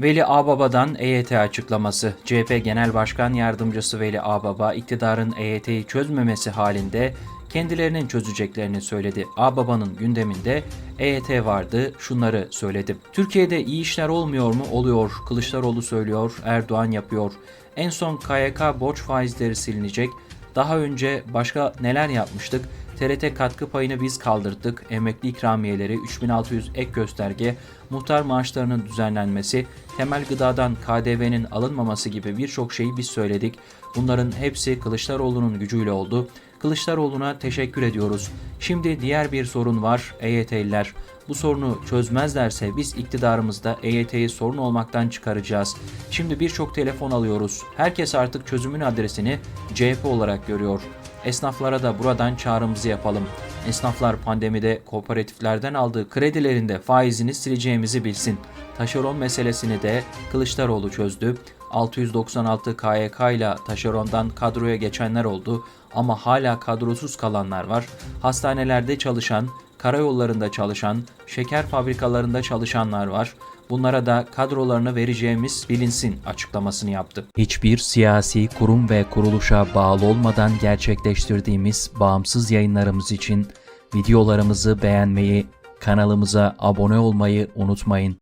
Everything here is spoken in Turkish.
Veli Ağbaba'dan EYT açıklaması. CHP Genel Başkan Yardımcısı Veli Ağbaba, iktidarın EYT'yi çözmemesi halinde kendilerinin çözeceklerini söyledi. Ağbaba'nın gündeminde EYT vardı, şunları söyledi. Türkiye'de iyi işler olmuyor mu? Oluyor. Kılıçdaroğlu söylüyor, Erdoğan yapıyor. En son KYK borç faizleri silinecek. Daha önce başka neler yapmıştık? TRT katkı payını biz kaldırdık. Emekli ikramiyeleri, 3600 ek gösterge, muhtar maaşlarının düzenlenmesi, temel gıdadan KDV'nin alınmaması gibi birçok şeyi biz söyledik. Bunların hepsi Kılıçdaroğlu'nun gücüyle oldu. Kılıçdaroğlu'na teşekkür ediyoruz. Şimdi diğer bir sorun var EYT'liler. Bu sorunu çözmezlerse biz iktidarımızda EYT'yi sorun olmaktan çıkaracağız. Şimdi birçok telefon alıyoruz. Herkes artık çözümün adresini CHP olarak görüyor. Esnaflara da buradan çağrımızı yapalım. Esnaflar pandemide kooperatiflerden aldığı kredilerinde faizini sileceğimizi bilsin. Taşeron meselesini de Kılıçdaroğlu çözdü. 696 KYK ile taşerondan kadroya geçenler oldu ama hala kadrosuz kalanlar var. Hastanelerde çalışan, karayollarında çalışan, şeker fabrikalarında çalışanlar var. Bunlara da kadrolarını vereceğimiz bilinsin açıklamasını yaptı. Hiçbir siyasi kurum ve kuruluşa bağlı olmadan gerçekleştirdiğimiz bağımsız yayınlarımız için videolarımızı beğenmeyi, kanalımıza abone olmayı unutmayın.